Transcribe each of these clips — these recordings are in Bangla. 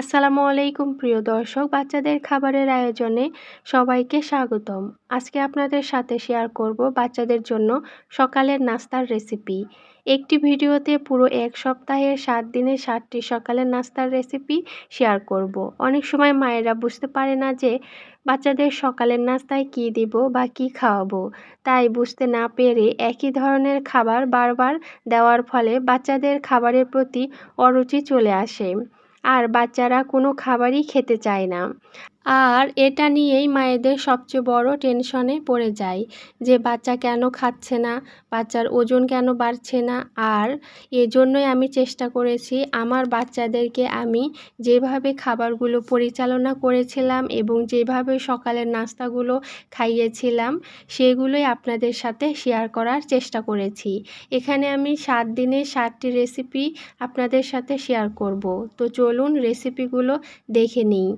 আসসালামু আলাইকুম, প্রিয় দর্শক, বাচ্চাদের খাবারের আয়োজনে সবাইকে স্বাগতম। আজকে আপনাদের সাথে শেয়ার করব বাচ্চাদের জন্য সকালের নাস্তার রেসিপি একটি ভিডিওতে পুরো এক সপ্তাহের সাত দিনের সাতটি সকালের নাস্তার রেসিপি শেয়ার করব। অনেক সময় মায়েরা বুঝতে পারে না যে বাচ্চাদের সকালের নাস্তায় কি দিব বা কি খাওয়াবো। তাই বুঝতে না পেরে একই ধরনের খাবার বারবার দেওয়ার ফলে বাচ্চাদের খাবারের প্রতি অরুচি চলে আসে। আর বাচ্চারা কোনো খাবারই খেতে চায় না। আর এটা নিয়েই মায়েদের সবচেয়ে বড় টেনশনে পড়ে যায় যে বাচ্চা কেন খাচ্ছে না, বাচ্চার ওজন কেন বাড়ছে না। আর এজন্যই আমি চেষ্টা করেছি আমার বাচ্চাদেরকে আমি যেভাবে খাবারগুলো পরিচালনা করেছিলাম এবং যেভাবে সকালের নাস্তাগুলো খাইয়েছিলাম, সেগুলোই আপনাদের সাথে শেয়ার করার চেষ্টা করেছি। এখানে আমি সাত দিনে সাতটি রেসিপি আপনাদের সাথে শেয়ার করব। তো চলুন রেসিপিগুলো দেখে নিই।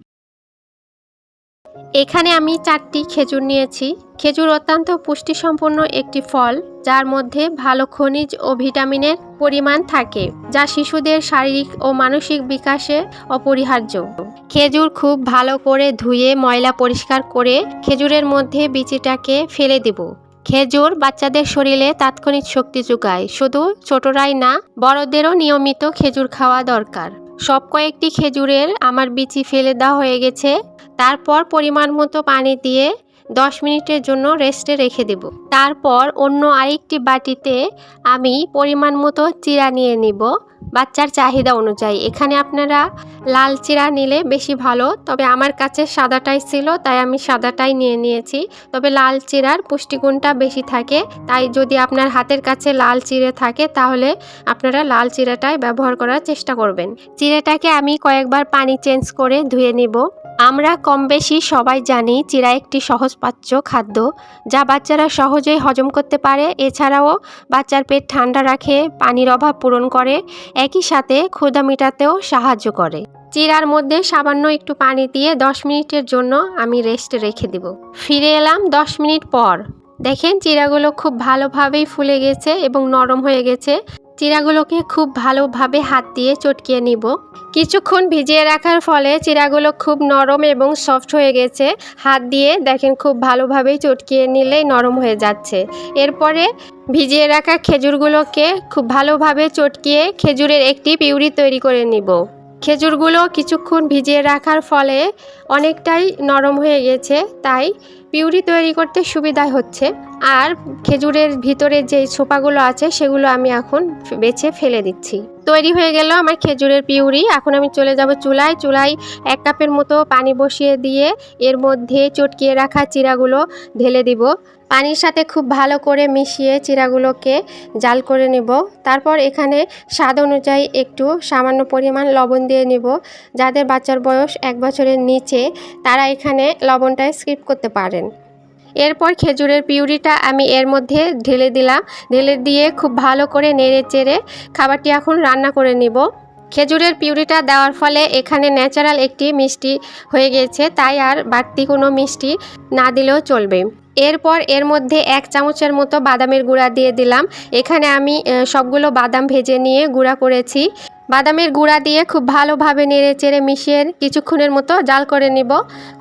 এখানে আমি চারটি খেজুর নিয়েছি। খেজুর অত্যন্ত পুষ্টিসম্পন্ন একটি ফল, যার মধ্যে ভালো খনিজ ও ভিটামিনের পরিমাণ থাকে, যা শিশুদের শারীরিক ও মানসিক বিকাশে অপরিহার্য। খেজুর খুব ভালো করে ধুয়ে ময়লা পরিষ্কার করে খেজুরের মধ্যে বিচিটাকে ফেলে দেব। খেজুর বাচ্চাদের শরীরে তাৎক্ষণিক শক্তি যোগায়, শুধু ছোটরাই না, বড়দেরও নিয়মিত খেজুর খাওয়া দরকার। সব কয়েকটি খেজুরের আমার বিচি ফেলে দেওয়া হয়ে গেছে। তারপর পরিমাণ মতো পানি দিয়ে দশ মিনিটের জন্য রেস্টে রেখে দেব। তারপর অন্য আরেকটি বাটিতে আমি পরিমাণ মতো চিরা নিয়ে নিব। বাচ্চার চাহিদা অনুযায়ী। এখানে আপনারা লাল চিরা নিলে বেশি ভালো, তবে আমার কাছে সাদাটাই ছিল, তাই আমি সাদাটাই নিয়ে নিয়েছি। তবে লাল চিরার পুষ্টিগুণটা বেশি থাকে, তাই যদি আপনার হাতের কাছে লাল চিড়ে থাকে, তাহলে আপনারা লাল চিরাটাই ব্যবহার করার চেষ্টা করবেন। চিড়েটাকে আমি কয়েকবার পানি চেঞ্জ করে ধুয়ে নিব। আমরা কম বেশি সবাই জানি চিরা একটি সহজপাচ্য খাদ্য, যা বাচ্চারা সহজেই হজম করতে পারে। এছাড়াও বাচ্চার পেট ঠান্ডা রাখে, পানির অভাব পূরণ করে, একই সাথে ক্ষুদা মেটাতেও সাহায্য করে। চিরার মধ্যে সামান্য একটু পানি দিয়ে দশ মিনিটের জন্য আমি রেস্টে রেখে দিব। ফিরে এলাম দশ মিনিট পর। দেখেন, চিরাগুলো খুব ভালোভাবেই ফুলে গেছে এবং নরম হয়ে গেছে। চিরাগুলোকে খুব ভালোভাবে হাত দিয়ে চটকিয়ে নিব। কিছুক্ষণ ভিজিয়ে রাখার ফলে চিরাগুলো খুব নরম এবং সফট হয়ে গেছে। হাত দিয়ে দেখেন, খুব ভালোভাবেই চটকিয়ে নিলেই নরম হয়ে যাচ্ছে। এরপরে ভিজিয়ে রাখা খেজুরগুলোকে খুব ভালোভাবে চটকিয়ে খেজুরের একটি পিউরি তৈরি করে নিব। খেজুরগুলো কিছুক্ষণ ভিজিয়ে রাখার ফলে অনেকটাই নরম হয়ে গেছে, তাই পিউরি তৈরি করতে সুবিধা হচ্ছে। আর খেজুরের ভিতরে যে ছোপাগুলো আছে, সেগুলো আমি এখন বেছে ফেলে দিচ্ছি। তৈরি হয়ে গেল আমার খেজুরের পিউরি। এখন আমি চলে যাব চুলায়। চুলায় এক কাপের মতো পানি বসিয়ে দিয়ে এর মধ্যে চটকিয়ে রাখা চিরাগুলো ঢেলে দিব। পানির সাথে খুব ভালো করে মিশিয়ে চিরাগুলোকে জাল করে নেব। তারপর এখানে স্বাদ অনুযায়ী একটু সামান্য পরিমাণ লবণ দিয়ে নেব। যাদের বাচ্চার বয়স এক বছরের নিচে, তারা এখানে লবণটা স্কিপ করতে পারেন। এরপর খেজুরের পিউরিটা আমি এর মধ্যে ঢেলে দিলাম। ঢেলে দিয়ে খুব ভালো করে নেড়ে চেড়ে খাবারটি এখন রান্না করে নিব। খেজুরের পিউরিটা দেওয়ার ফলে এখানে ন্যাচারাল একটি মিষ্টি হয়ে গেছে, তাই আর বাড়তি কোনো মিষ্টি না দিলেও চলবে। এরপর এর মধ্যে এক চামচের মতো বাদামের গুঁড়া দিয়ে দিলাম। এখানে আমি সবগুলো বাদাম ভেজে নিয়ে গুঁড়া করেছি। বাদামের গুঁড়া দিয়ে খুব ভালোভাবে নেড়ে চেড়ে মিশিয়ে কিছুক্ষণের মতো জাল করে নিব।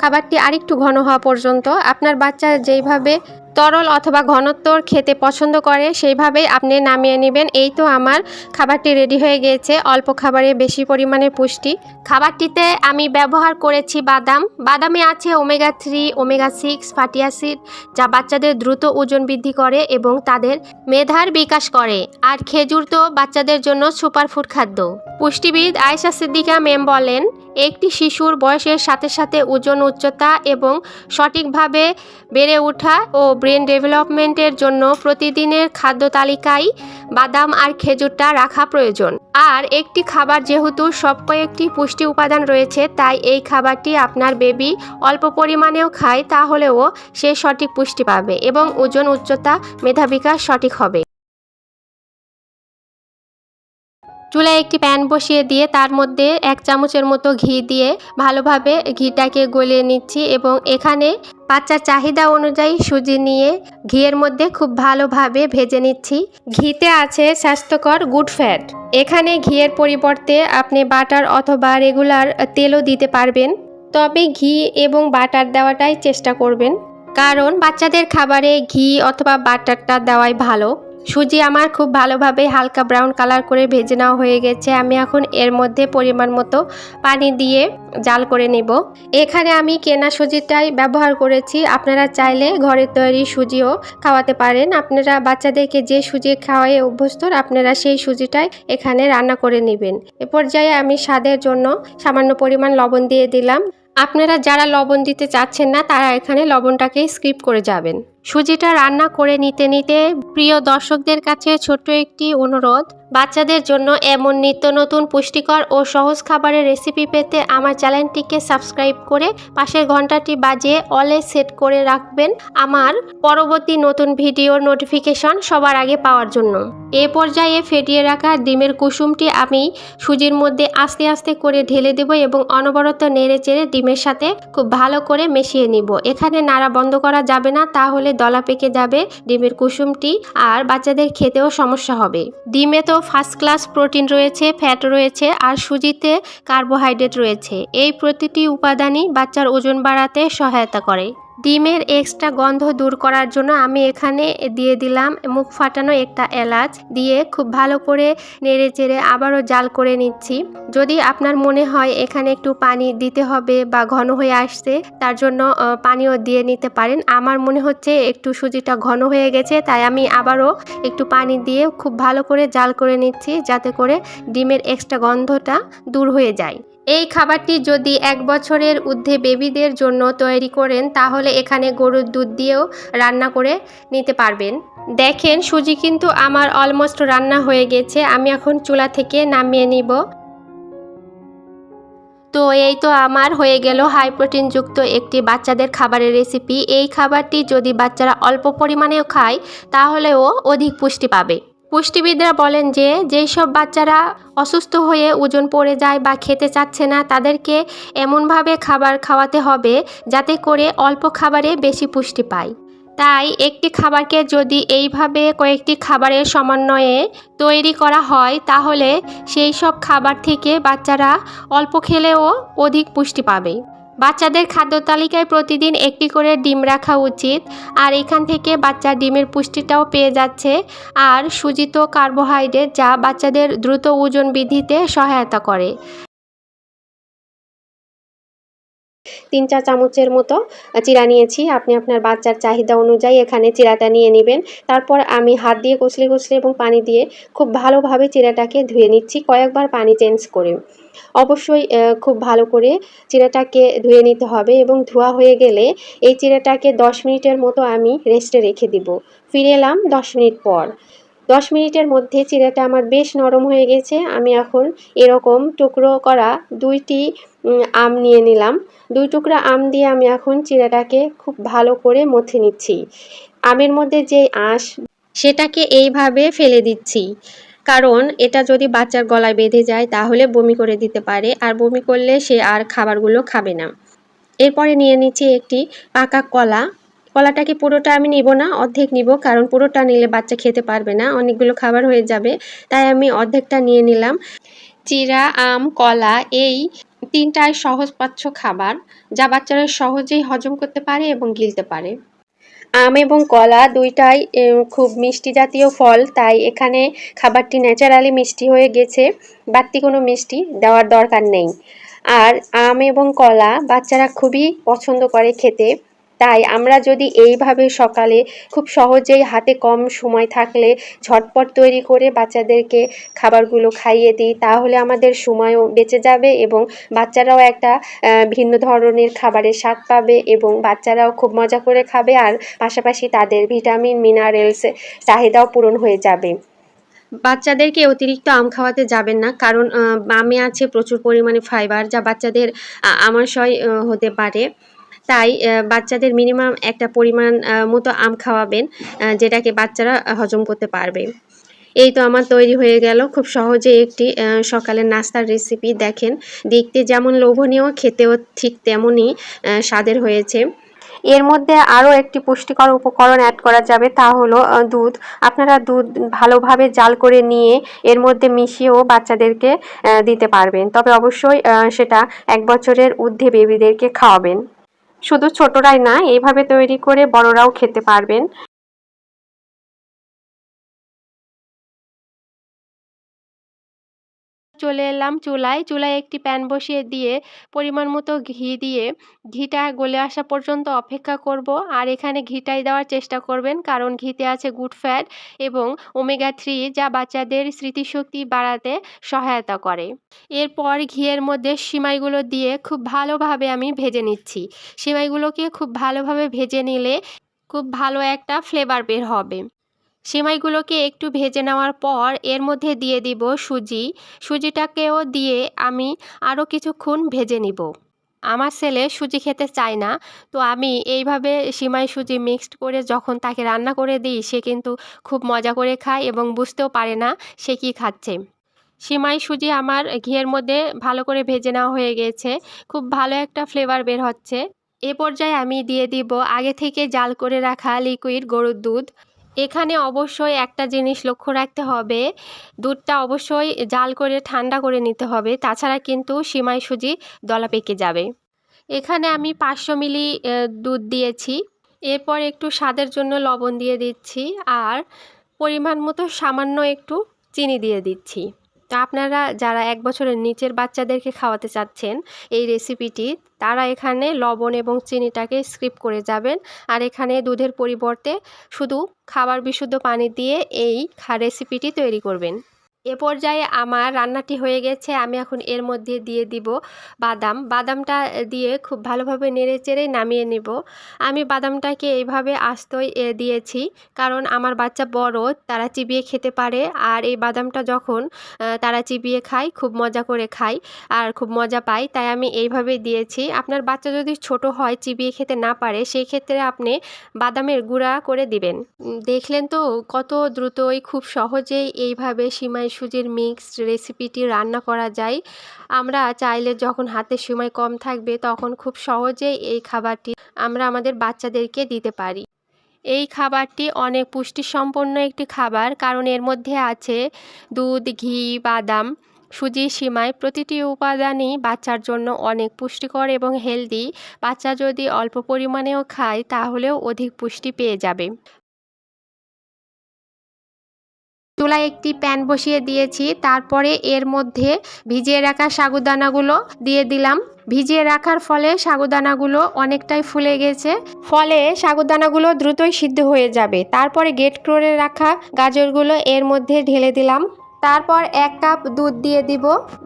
খাবারটি আরেকটু ঘন হওয়া পর্যন্ত। আপনার বাচ্চা যেইভাবে তরল অথবা ঘনত্বর খেতে পছন্দ করে, সেইভাবেই আপনি নামিয়ে নেবেন। এই তো আমার খাবারটি রেডি হয়ে গিয়েছে। অল্প খাবারে বেশি পরিমাণে পুষ্টি। খাবারটিতে আমি ব্যবহার করেছি বাদাম। বাদামে আছে omega three omega six fatty acid যা বাচ্চাদের দ্রুত ওজন বৃদ্ধি করে এবং তাদের মেধার বিকাশ করে। আর খেজুর তো বাচ্চাদের জন্য সুপারফুড খাদ্য। পুষ্টিবিদ আয়সা সিদ্দিকা মেম বলেন একটি শিশুর বয়সের সাথে সাথে ওজন উচ্চতা এবং সঠিকভাবে বেড়ে ওঠা ও ব্রেন ডেভেলপমেন্টের জন্য প্রতিদিনের খাদ্য তালিকায় বাদাম আর খেজুরটা রাখা প্রয়োজন। আর একটি খাবার যেহেতু সব কয়েকটি পুষ্টি উপাদান রয়েছে, তাই এই খাবারটি আপনার বেবি অল্প পরিমাণেও খায়, তাহলেও সে সঠিক পুষ্টি পাবে এবং ওজন উচ্চতা মেধাবিকাশ সঠিক হবে। চুলায় একটি প্যান বসিয়ে দিয়ে তার মধ্যে এক চামচের মতো ঘি দিয়ে ভালোভাবে ঘিটাকে গলিয়ে নিচ্ছি এবং এখানে বাচ্চার চাহিদা অনুযায়ী সুজি নিয়ে ঘিয়ের মধ্যে খুব ভালোভাবে ভেজে নিচ্ছি। ঘিতে আছে স্বাস্থ্যকর গুড ফ্যাট। এখানে ঘিয়ের পরিবর্তে আপনি বাটার অথবা রেগুলার তেলও দিতে পারবেন। তবে ঘি এবং বাটার দেওয়াটাই চেষ্টা করবেন। কারণ বাচ্চাদের খাবারে ঘি অথবা বাটারটা দেওয়াই ভালো। সুজি আমার খুব ভালোভাবে হালকা ব্রাউন কালার করে ভেজে নেওয়া হয়ে গেছে। আমি এখন এর মধ্যে পরিমাণ মতো পানি দিয়ে জাল করে নেব। এখানে আমি কেনা সুজিটাই ব্যবহার করেছি। আপনারা চাইলে ঘরের তৈরি সুজিও খাওয়াতে পারেন। আপনারা বাচ্চাদেরকে যে সুজি খাওয়াই অভ্যস্ত, আপনারা সেই সুজিটাই এখানে রান্না করে নেবেন। এ পর্যায়ে আমি স্বাদের জন্য সামান্য পরিমাণ লবণ দিয়ে দিলাম। আপনারা যারা লবণ দিতে চাচ্ছেন না, তারা এখানে লবণটাকে স্কিপ করে যাবেন। সুজিটা রান্না করে নিতে নিতে প্রিয় দর্শকদের কাছে ছোট্ট একটি অনুরোধ, বাচ্চাদের জন্য এমন নিত্য নতুন পুষ্টিকর ও সহজ খাবারের রেসিপি পেতে আমার চ্যানেলটিকে সাবস্ক্রাইব করে পাশের ঘন্টাটি বাজিয়ে অলে সেট করে রাখবেন আমার পরবর্তী নতুন ভিডিওর নোটিফিকেশন সবার আগে পাওয়ার জন্য। এ পর্যায়ে ফেটিয়ে রাখা ডিমের কুসুমটি আমি সুজির মধ্যে আস্তে আস্তে করে ঢেলে দেব এবং অনবরত নেড়ে চেড়ে ডিমের সাথে খুব ভালো করে মিশিয়ে নিব। এখানে নাড়া বন্ধ করা যাবে না, তাহলে দলা পেকে যাবে, ডিমের কুসুমটি আর বাচ্চাদের খেতেও সমস্যা হবে। ডিমে তো ফার্স্ট ক্লাস প্রোটিন রয়েছে ফ্যাট রয়েছে আর সুজিতে কার্বোহাইড্রেট রয়েছে। এই প্রতিটি উপাদানই বাচ্চার ওজন বাড়াতে সহায়তা করে। ডিমের এক্সট্রা গন্ধ দূর করার জন্য আমি এখানে দিয়ে দিলাম মুখ ফাটানো একটা এলাচ দিয়ে খুব ভালো করে নেড়ে চেড়ে আবারও জাল করে নিচ্ছি। যদি আপনার মনে হয় এখানে একটু পানি দিতে হবে বা ঘন হয়ে আসছে, তার জন্য পানিও দিয়ে নিতে পারেন। আমার মনে হচ্ছে একটু সুজিটা ঘন হয়ে গেছে, তাই আমি আবারও একটু পানি দিয়ে খুব ভালো করে জাল করে নিচ্ছি, যাতে করে ডিমের এক্সট্রা গন্ধটা দূর হয়ে যায়। এই খাবারটি যদি এক বছরের ঊর্ধ্বে বেবিদের জন্য তৈরি করেন, তাহলে এখানে গরুর দুধ দিয়েও রান্না করে নিতে পারবেন। দেখেন, সুজি কিন্তু আমার অলমোস্ট রান্না হয়ে গেছে। আমি এখন চুলা থেকে নামিয়ে নিব। তো এই তো আমার হয়ে গেল হাই প্রোটিনযুক্ত একটি বাচ্চাদের খাবারের রেসিপি। এই খাবারটি যদি বাচ্চারা অল্প পরিমাণেও খায়, তাহলেও অধিক পুষ্টি পাবে। পুষ্টিবিদরা বলেন যে যেই সব বাচ্চারা অসুস্থ হয়ে ওজন পড়ে যায় বা খেতে চাচ্ছে না, তাদেরকে এমনভাবে খাবার খাওয়াতে হবে যাতে করে অল্প খাবারে বেশি পুষ্টি পায়। তাই একটি খাবারকে যদি এইভাবে কয়েকটি খাবারের সমন্বয়ে তৈরি করা হয়, তাহলে সেই সব খাবার থেকে বাচ্চারা অল্প খেলেও অধিক পুষ্টি পাবে। বাচ্চাদের খাদ্য তালিকায় প্রতিদিন একটি করে ডিম রাখা উচিত। আর এখান থেকে বাচ্চা ডিমের পুষ্টিটাও পেয়ে যাচ্ছে। আর সুজিত কার্বোহাইড্রেট যা বাচ্চাদের দ্রুত ওজন বৃদ্ধিতে সহায়তা করে। তিন চা চামচের মতো চিরা নিয়েছি। আপনি আপনার বাচ্চার চাহিদা অনুযায়ী এখানে চিরাটা নিয়ে নেবেন। তারপর আমি হাত দিয়ে কচলে কচলে এবং পানি দিয়ে খুব ভালোভাবে চিরাটাকে ধুয়ে নিচ্ছি। কয়েকবার পানি চেঞ্জ করে। অবশ্যই খুব ভালো করে চিরাটাকে ধুয়ে নিতে হবে এবং ধোয়া হয়ে গেলে এই চিরাটাকে দশ মিনিটের মতো আমি রেস্টে রেখে দিব। ফিরে এলাম দশ মিনিট পর। দশ মিনিটের মধ্যে চিরাটা আমার বেশ নরম হয়ে গেছে। আমি এখন এরকম টুকরো করা দুইটি আম নিয়ে নিলাম। দুই টুকরা আম দিয়ে আমি এখন চিরাটাকে খুব ভালো করে মথে নিচ্ছি। আমের মধ্যে যে আঁশ, সেটাকে এইভাবে ফেলে দিচ্ছি। কারণ এটা যদি বাচ্চার গলায় বেঁধে যায়, তাহলে বমি করে দিতে পারে আর বমি করলে সে আর খাবারগুলো খাবে না। এরপরে নিয়ে নিচ্ছি একটি পাকা কলা। কলাটাকে পুরোটা আমি নিব না, অর্ধেক নিব, কারণ পুরোটা নিলে বাচ্চা খেতে পারবে না, অনেকগুলো খাবার হয়ে যাবে, তাই আমি অর্ধেকটা নিয়ে নিলাম। চিরা, আম, কলা, এই তিনটাই সহজপাচ্য খাবার, যা বাচ্চারা সহজেই হজম করতে পারে এবং গিলতে পারে। আম এবং কলা দুইটাই খুব মিষ্টি জাতীয় ফল, তাই এখানে খাবারটি ন্যাচারালি মিষ্টি হয়ে গেছে, বাড়তি কোনো মিষ্টি দেওয়ার দরকার নেই। আর আম এবং কলা বাচ্চারা খুবই পছন্দ করে খেতে। তাই আমরা যদি এইভাবে সকালে খুব সহজেই হাতে কম সময় থাকলে ঝটপট তৈরি করে বাচ্চাদেরকে খাবারগুলো খাইয়ে দিই, তাহলে আমাদের সময়ও বেঁচে যাবে এবং বাচ্চারাও একটা ভিন্ন ধরনের খাবারের স্বাদ পাবে এবং বাচ্চারাও খুব মজা করে খাবে আর পাশাপাশি তাদের ভিটামিন, মিনারেলস চাহিদাও পূরণ হয়ে যাবে। বাচ্চাদেরকে অতিরিক্ত আম খাওয়াতে যাবেন না, কারণ আমে আছে প্রচুর পরিমাণে ফাইবার যা বাচ্চাদের আমাশয় হতে পারে। তাই বাচ্চাদের মিনিমাম একটা পরিমাণ মতো আম খাওয়াবেন যেটাকে বাচ্চারা হজম করতে পারবে। এই তো আমার তৈরি হয়ে গেল। খুব সহজে একটি সকালের নাস্তার রেসিপি দেখেন। দেখতে যেমন লোভনীয়, খেতেও ঠিক তেমনই স্বাদের হয়েছে। এর মধ্যে আরও একটি পুষ্টিকর উপকরণ অ্যাড করা যাবে, তা হলো দুধ। আপনারা দুধ ভালোভাবে জাল করে নিয়ে এর মধ্যে মিশিয়েও বাচ্চাদেরকে দিতে পারবেন। তবে অবশ্যই সেটা এক বছরের ঊর্ধ্বে বেবিদেরকে খাওয়াবেন। শুধু ছোটরাই না এইভাবে তৈরি করে বড়রাও খেতে পারবেন। চলে এলাম চুলায়। চুলায় একটি প্যান বসিয়ে দিয়ে পরিমাণ মতো ঘি দিয়ে ঘিটা গলে আসা পর্যন্ত অপেক্ষা করব। আর এখানে ঘিটাই দেওয়ার চেষ্টা করবেন, কারণ ঘিতে আছে গুড ফ্যাট এবং ওমেগা থ্রি যা বাচ্চাদের স্মৃতিশক্তি বাড়াতে সহায়তা করে। এরপর ঘিয়ের মধ্যে সিমাইগুলো দিয়ে খুব ভালোভাবে আমি ভেজে নিচ্ছি। সিমাইগুলোকে খুব ভালোভাবে ভেজে নিলে খুব ভালো একটা ফ্লেভার বের হবে। সেমাইগুলোকে একটু ভেজে নেওয়ার পর এর মধ্যে দিয়ে দিব সুজি। সুজিটাকেও দিয়ে আমি আরও কিছুক্ষণ ভেজে নিব। আমার ছেলে সুজি খেতে চায় না, তো আমি এইভাবে সিমাই সুজি মিক্সড করে যখন তাকে রান্না করে দিই, সে কিন্তু খুব মজা করে খায় এবং বুঝতেও পারে না সে কী খাচ্ছে। সিমাই সুজি আমার ঘিয়ের মধ্যে ভালো করে ভেজে নেওয়া হয়ে গেছে, খুব ভালো একটা ফ্লেভার বের হচ্ছে। এ পর্যায়ে আমি দিয়ে দিব আগে থেকে জাল করে রাখা লিকুইড গরুর দুধ। এখানে অবশ্যই একটা জিনিস লক্ষ্য রাখতে হবে, দুধটা অবশ্যই জাল করে ঠান্ডা করে নিতে হবে, তাছাড়া কিন্তু সিমাই সুজি দলা পেকে যাবে। এখানে আমি পাঁচশো মিলি দুধ দিয়েছি। এরপর একটু স্বাদের জন্য লবণ দিয়ে দিচ্ছি আর পরিমাণ মতো সামান্য একটু চিনি দিয়ে দিচ্ছি। তা আপনারা যারা এক বছরের নিচের বাচ্চাদেরকে খাওয়াতে চাচ্ছেন এই রেসিপিটি তারা এখানে লবণ এবং চিনিটাকে স্ক্রিপ করে যাবেন। আর এখানে দুধের পরিবর্তে শুধু খাবার বিশুদ্ধ পানি দিয়ে এই রেসিপিটি তৈরি করবেন। এ পর্যায়ে আমার রান্নাটি হয়ে গেছে, আমি এখন এর মধ্যে দিয়ে দিব বাদাম। বাদামটা দিয়ে খুব ভালোভাবে নেড়ে চেড়ে নামিয়ে নেব। আমি বাদামটাকে এইভাবে আস্তই দিয়েছি, কারণ আমার বাচ্চা বড়, তারা চিবিয়ে খেতে পারে। আর এই বাদামটা যখন তারা চিবিয়ে খায়, খুব মজা করে খায় আর খুব মজা পায়, তাই আমি এইভাবে দিয়েছি। আপনার বাচ্চা যদি ছোট হয়, চিবিয়ে খেতে না পারে, সেই ক্ষেত্রে আপনি বাদামের গুঁড়া করে দিবেন। দেখলেন তো কত দ্রুতই, খুব সহজেই এইভাবে সিমাই সুজির মিক্সড রেসিপিটি রান্না করা যায়। আমরা চাইলে যখন হাতে সময় কম থাকবে তখন খুব সহজেই এই খাবারটি আমরা আমাদের বাচ্চাদেরকে দিতে পারি। এই খাবারটি অনেক পুষ্টিসম্পন্ন একটি খাবার, কারণ এর মধ্যে আছে দুধ, ঘি, বাদাম। সুজি সিমাই প্রতিটি উপাদানই বাচ্চার জন্য অনেক পুষ্টিকর এবং হেলদি। বাচ্চা যদি অল্প পরিমাণেও খায় তাহলেও অধিক পুষ্টি পেয়ে যাবে। চুলায় একটি প্যান বসিয়ে দিয়েছি। তারপরে এর মধ্যে ভিজিয়ে রাখা সাগুদানাগুলো দিয়ে দিলাম। ভিজিয়ে রাখার ফলে সাগুদানাগুলো অনেকটাই ফুলে গেছে। ফলে সাগুদানাগুলো দ্রুতই সিদ্ধ হয়ে যাবে। তারপরে গেট করে রাখা গাজরগুলো এর মধ্যে ঢেলে দিলাম। তারপর এক কাপ দুধ দিয়ে দিব।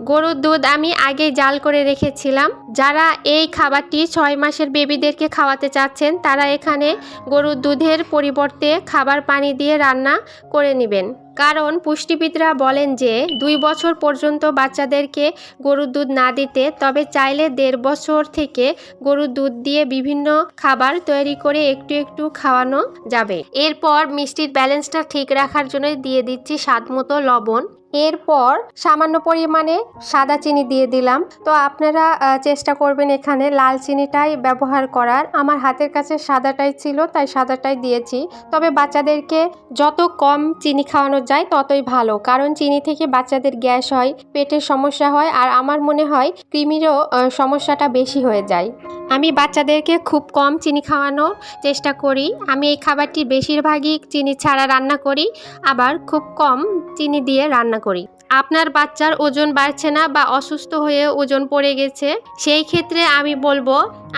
গরুর দুধ আমি আগে জাল করে রেখেছিলাম। যারা এই খাবারটি ছয় মাসের বেবিদেরকে খাওয়াতে চাচ্ছেন, তারা এখানে গরুর দুধের পরিবর্তে খাবার পানি দিয়ে রান্না করে নেবেন। কারণ পুষ্টিবিদরা বলেন যে, দুই বছর পর্যন্ত বাচ্চাদেরকে গরুর দুধ না দিতে, তবে চাইলে দেড় বছর থেকে গরুর দুধ দিয়ে বিভিন্ন খাবার তৈরি করে একটু একটু খাওয়ানো যাবে। এরপর মিষ্টির ব্যালেন্সটা ঠিক রাখার জন্য দিয়ে দিচ্ছি স্বাদ মতো লবণ। এরপর সামান্য পরিমাণে সাদা চিনি দিয়ে দিলাম। তো আপনারা চেষ্টা করবেন এখানে লাল চিনিটাই ব্যবহার করার। আমার হাতের কাছে সাদাটাই ছিল, তাই সাদাটাই দিয়েছি। তবে বাচ্চাদেরকে যত কম চিনি খাওয়ানো যায়, ততই ভালো। কারণ চিনি থেকে বাচ্চাদের গ্যাস হয়, পেটের সমস্যা হয়, আর আমার মনে হয় কৃমিরও সমস্যাটা বেশি হয়ে যায়। আমি বাচ্চাদেরকে খুব কম চিনি খাওয়ানোর চেষ্টা করি। আমি এই খাবারটি বেশিরভাগই চিনি ছাড়া রান্না করি, আবার খুব কম চিনি দিয়ে রান্না করি। আপনার বাচ্চার ওজন বাড়ছে না বা অসুস্থ হয়ে ওজন পড়ে গেছে? সেই ক্ষেত্রে আমি বলব,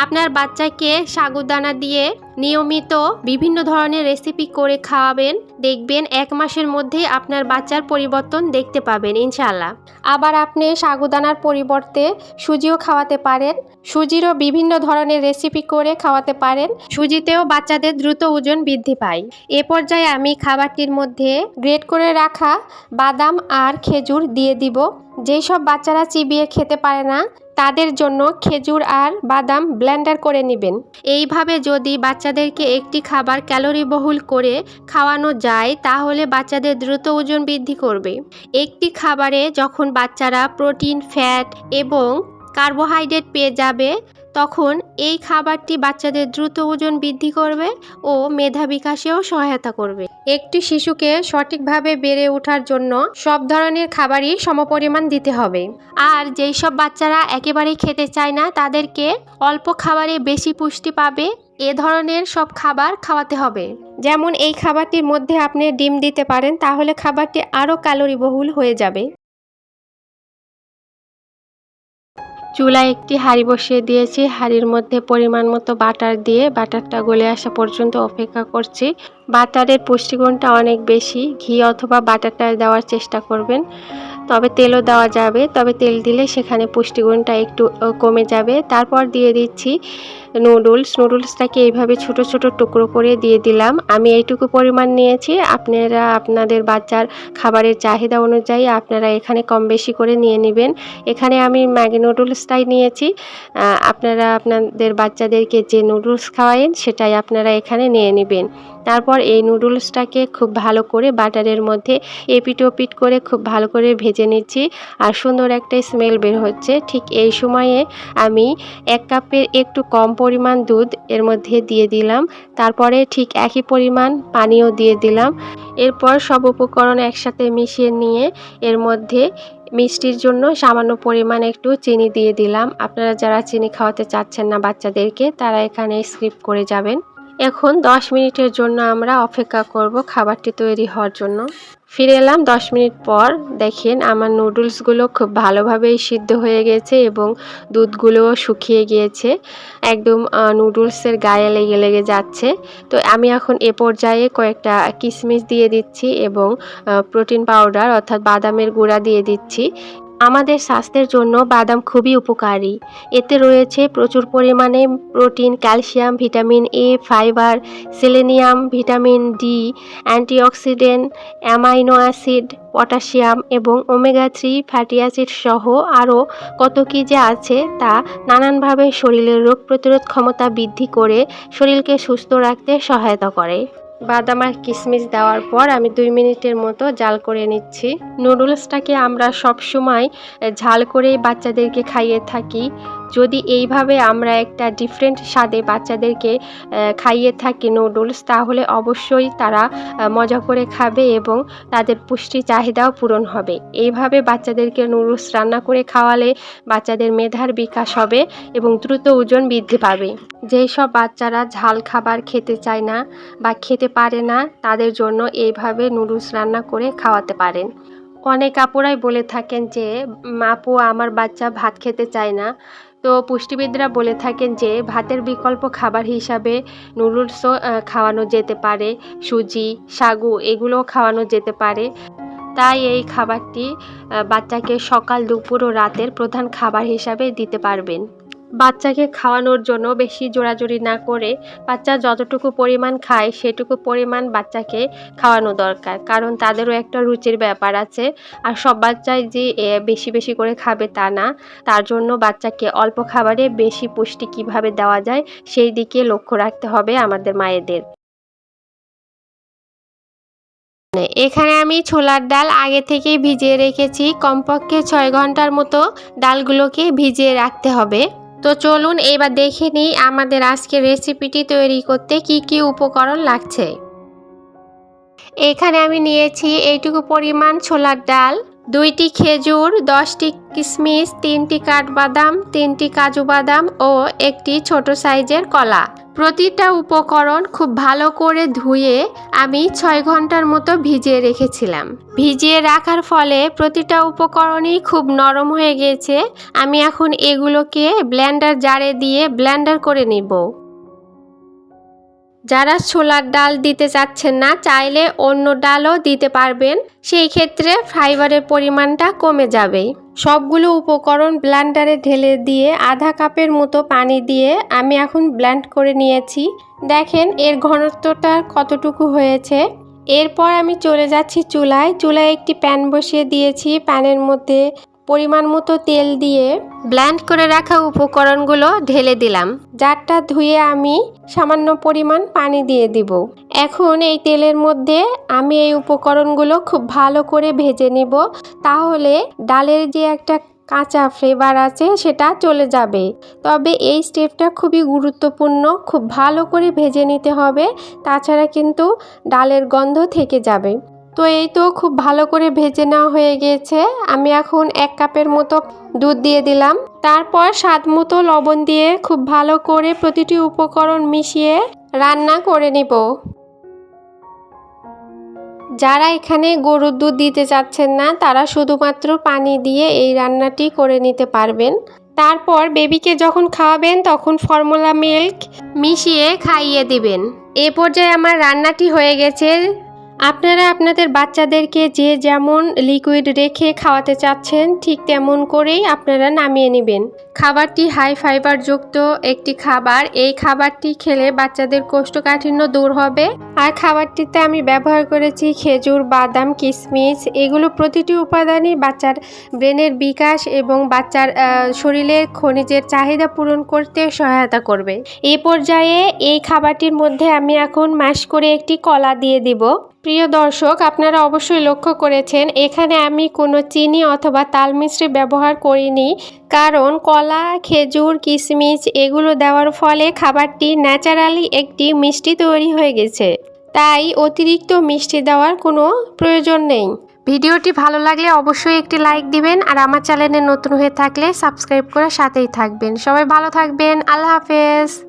আপনার বাচ্চাকে সাগুদানা দিয়ে নিয়মিত বিভিন্ন ধরনের রেসিপি করে খাওয়াবেন, দেখবেন এক মাসের মধ্যেই আপনার বাচ্চার পরিবর্তন দেখতে পাবেন ইনশাল্লাহ আবার আপনি সাগুদানার পরিবর্তে সুজিও খাওয়াতে পারেন, সুজিরও বিভিন্ন ধরনের রেসিপি করে খাওয়াতে পারেন, সুজিতেও বাচ্চাদের দ্রুত ওজন বৃদ্ধি পায়। এ পর্যায়ে আমি খাবারটির মধ্যে গ্রেট করে রাখা বাদাম আর খেজুর দিয়ে দিব। যেসব বাচ্চারা চিবিয়ে খেতে পারে না তাদের জন্য খেজুর আর বাদাম ব্লেন্ডার করে নেবেন। এইভাবে যদি বাচ্চাদেরকে একটি খাবার ক্যালোরি বহুল করে খাওয়ানো যায়, তাহলে বাচ্চাদের দ্রুত ওজন বৃদ্ধি করবে। একটি খাবারে যখন বাচ্চারা প্রোটিন, ফ্যাট এবং কার্বোহাইড্রেট পেয়ে যাবে তখন এই খাবারটি বাচ্চাদের দ্রুত ওজন বৃদ্ধি করবে ও মেধা বিকাশেও সহায়তা করবে। একটি শিশুকে সঠিকভাবে বেড়ে ওঠার জন্য সব ধরনের খাবারই সমপরিমাণ দিতে হবে। আর যেই সব বাচ্চারা একেবারেই খেতে চায় না, তাদেরকে অল্প খাবারে বেশি পুষ্টি পাবে, এ ধরনের সব খাবার খাওয়াতে হবে। যেমন এই খাবারটির মধ্যে আপনি ডিম দিতে পারেন, তাহলে খাবারটি আরও ক্যালোরি বহুল হয়ে যাবে। চুলায় একটি হাঁড়ি বসিয়ে দিয়েছি। হাঁড়ির মধ্যে পরিমাণ মতো বাটার দিয়ে বাটারটা গলে আসা পর্যন্ত অপেক্ষা করছি। বাটারের পুষ্টিগুণটা অনেক বেশি। ঘি অথবা বাটারটা দেওয়ার চেষ্টা করবেন। তবে তেলও দেওয়া যাবে। তবে তেল দিলে সেখানে পুষ্টিগুণটা একটু কমে যাবে। তারপর দিয়ে দিচ্ছি নুডলস নুডলসটাকে এইভাবে ছোট ছোট টুকরো করে দিয়ে দিলাম। আমি এইটুকু পরিমাণ নিয়েছি। আপনারা, আপনাদের বাচ্চার খাবারের চাহিদা অনুযায়ী আপনারা এখানে কম বেশি করে নিয়ে নেবেন। এখানে আমি ম্যাগি নুডলসটাই নিয়েছি। আপনারা, আপনাদের বাচ্চাদেরকে যে নুডলস খাওয়ায়েন, সেটাই আপনারা এখানে নিয়ে নেবেন। তারপর এই নুডলসটাকে খুব ভালো করে বাটারের মধ্যে এপিট ওপিট করে খুব ভালো করে ভেজে নিচ্ছি। আর সুন্দর একটা স্মেল বের হচ্ছে। ঠিক এই সময়ে আমি এক কাপের একটু কম পরিমাণ দুধ এর মধ্যে দিয়ে দিলাম। তারপরে ঠিক একই পরিমাণ পানিও দিয়ে দিলাম। এরপর সব উপকরণ একসাথে মিশিয়ে নিয়ে এর মধ্যে মিষ্টির জন্য সামান্য পরিমাণ একটু চিনি দিয়ে দিলাম। আপনারা যারা চিনি খাওয়াতে চাচ্ছেন না বাচ্চাদেরকে, তারা এখানে স্কিপ করে যাবেন। এখন 10 মিনিটের জন্য আমরা অপেক্ষা করব খাবারটি তৈরি হওয়ার জন্য। ফিরে এলাম। 10 মিনিট পর দেখেন আমার নুডলসগুলো খুব ভালোভাবেই সিদ্ধ হয়ে গেছে এবং দুধগুলোও শুকিয়ে গিয়েছে। একদম নুডলসের গায়ে লেগে লেগে যাচ্ছে। তো আমি এখন এ পর্যায়ে কয়েকটা কিশমিশ দিয়ে দিচ্ছি এবং প্রোটিন পাউডার অর্থাৎ বাদামের গুঁড়া দিয়ে দিচ্ছি। আমাদের স্বাস্থ্যের জন্য বাদাম খুবই উপকারী। এতে রয়েছে প্রচুর পরিমাণে protein, calcium, vitamin A, fibre, selenium, vitamin D, antioxidant, amino acid, potassium এবং ওমেগা থ্রি ফ্যাটি অ্যাসিড সহ আরও কত কী যে আছে তা নানানভাবে শরীরের রোগ প্রতিরোধ ক্ষমতা বৃদ্ধি করে শরীরকে সুস্থ রাখতে সহায়তা করে। বাদাম আর কিশমিশ দেওয়ার পর আমি দুই মিনিটের মতো জাল করে নিচ্ছি। নুডলসটাকে আমরা সব সময় ঝাল করে বাচ্চাদেরকে খাইয়ে থাকি। যদি এইভাবে আমরা একটা ডিফারেন্ট স্বাদে বাচ্চাদেরকে খাইয়ে থাকি নুডলস তাহলে অবশ্যই তারা মজা করে খাবে এবং তাদের পুষ্টি চাহিদাও পূরণ হবে। এইভাবে বাচ্চাদেরকে নুডলস রান্না করে খাওয়ালে বাচ্চাদের মেধার বিকাশ হবে এবং দ্রুত ওজন বৃদ্ধি পাবে। যেই সব বাচ্চারা ঝাল খাবার খেতে চায় না বা খেতে পারে না তাদের জন্য এইভাবে নুডলস রান্না করে খাওয়াতে পারেন। অনেক আপুরাই বলে থাকেন যে "উম, আপু আমার বাচ্চা ভাত খেতে চায় না। তো পুষ্টিবিদরা বলে থাকেন যে, ভাতের বিকল্প খাবার হিসাবে নুডলসও খাওয়ানো যেতে পারে, সুজি, সাগু এগুলোও খাওয়ানো যেতে পারে। তাই এই খাবারটি বাচ্চাকে সকাল, দুপুর ও রাতের প্রধান খাবার হিসাবে দিতে পারবেন। বাচ্চাকে খাওয়ানোর জন্য বেশি জোরাজুরি না করে বাচ্চা যতটুকু পরিমাণ খায় সেটুকু পরিমাণ বাচ্চাকে খাওয়ানো দরকার। কারণ তাদেরও একটা রুচির ব্যাপার আছে। আর সব বাচ্চাই যে বেশি বেশি করে খাবে তা না। তার জন্য বাচ্চাকে অল্প খাবারে বেশি পুষ্টি কীভাবে দেওয়া যায় সেই দিকে লক্ষ্য রাখতে হবে আমাদের মায়েদের। এখানে আমি ছোলার ডাল আগে থেকেই ভিজিয়ে রেখেছি। কমপক্ষে ছয় ঘণ্টার মতো ডালগুলোকে ভিজিয়ে রাখতে হবে। তো চলুন এবার দেখে নিই আমাদের আজকের রেসিপিটি তৈরি করতে কি কি উপকরণ লাগছে। এখানে আমি নিয়েছি এইটুকু পরিমাণ ছোলার ডাল, দুইটি খেজুর, দশটি কিশমিশ তিনটি কাঠবাদাম, তিনটি কাজু বাদাম ও একটি ছোট সাইজের কলা। প্রতিটা উপকরণ খুব ভালো করে ধুয়ে আমি ছয় ঘণ্টার মতো ভিজিয়ে রেখেছিলাম। ভিজিয়ে রাখার ফলে প্রতিটা উপকরণই খুব নরম হয়ে গিয়েছে আমি এখন এগুলোকে ব্ল্যান্ডার জারে দিয়ে ব্ল্যান্ডার করে নিব। যারা ছোলার ডাল দিতে চাচ্ছেন না, চাইলে অন্য ডালও দিতে পারবেন। সেই ক্ষেত্রে ফাইবারের পরিমাণটা কমে যাবে। সবগুলো উপকরণ ব্লেন্ডারে ঢেলে দিয়ে আধা কাপের মতো পানি দিয়ে আমি এখন ব্ল্যান্ড করে নিয়েছি। দেখেন, এর ঘনত্বটা কতটুকু হয়েছে। এরপর আমি চলে যাচ্ছি চুলায়। চুলায় একটি প্যান বসিয়ে দিয়েছি। প্যানের মধ্যে পরিমাণ মতো তেল দিয়ে ব্ল্যান্ড করে রাখা উপকরণগুলো ঢেলে দিলাম। জারটা ধুয়ে আমি সামান্য পরিমাণ পানি দিয়ে দিব। এখন এই তেলের মধ্যে আমি এই উপকরণগুলো খুব ভালো করে ভেজে নিব। তাহলে ডালের যে একটা কাঁচা ফ্লেভার আছে সেটা চলে যাবে। তবে এই স্টেপটা খুবই গুরুত্বপূর্ণ। খুব ভালো করে ভেজে নিতে হবে। তাছাড়া কিন্তু ডালের গন্ধ থেকে যাবে। তো এই তো খুব ভালো করে ভেজে নেওয়া হয়ে গিয়েছে। আমি এখন এক কাপের মতো দুধ দিয়ে দিলাম। তারপর স্বাদ মতো লবণ দিয়ে খুব ভালো করে প্রতিটি উপকরণ মিশিয়ে রান্না করে নিব। যারা এখানে গরুর দুধ দিতে চাচ্ছেন না, তারা শুধুমাত্র পানি দিয়ে এই রান্নাটি করে নিতে পারবেন। তারপর বেবিকে যখন খাওয়াবেন, তখন ফর্মুলা মিল্ক মিশিয়ে খাইয়ে দিবেন। এ পর্যায়ে আমার রান্নাটি হয়ে গেছে। আপনারা আপনাদের বাচ্চাদেরকে যে যেমন লিকুইড রেখে খাওয়াতে চাচ্ছেন, ঠিক তেমন করেই আপনারা নামিয়ে নেবেন। খাবারটি হাই ফাইবার যুক্ত একটি খাবার। এই খাবারটি খেলে বাচ্চাদের কোষ্ঠকাঠিন্য দূর হবে। আর খাবারটিতে আমি ব্যবহার করেছি খেজুর, বাদাম কিশমিশ এগুলো প্রতিটি উপাদানই বাচ্চার ব্রেনের বিকাশ এবং বাচ্চার শরীরের খনিজের চাহিদা পূরণ করতে সহায়তা করবে। এ পর্যায়ে এই খাবারটির মধ্যে আমি এখন মাস করে একটি কলা দিয়ে দিব। প্রিয় দর্শক, আপনারা অবশ্যই লক্ষ্য করেছেন, এখানে আমি কোনো চিনি অথবা তাল মিশ্রি ব্যবহার করিনি। কারণ কলা, খেজুর, কিশমিশ এগুলো দেওয়ার ফলে খাবারটি ন্যাচারালি একটি মিষ্টি তৈরি হয়ে গেছে। তাই অতিরিক্ত মিষ্টি দেওয়ার কোনো প্রয়োজন নেই। ভিডিওটি ভালো লাগলে অবশ্যই একটি লাইক দিবেন আর আমার চ্যানেলে নতুন হয়ে থাকলে সাবস্ক্রাইব করে সাথেই থাকবেন। সবাই ভালো থাকবেন। আল্লাহ হাফেজ।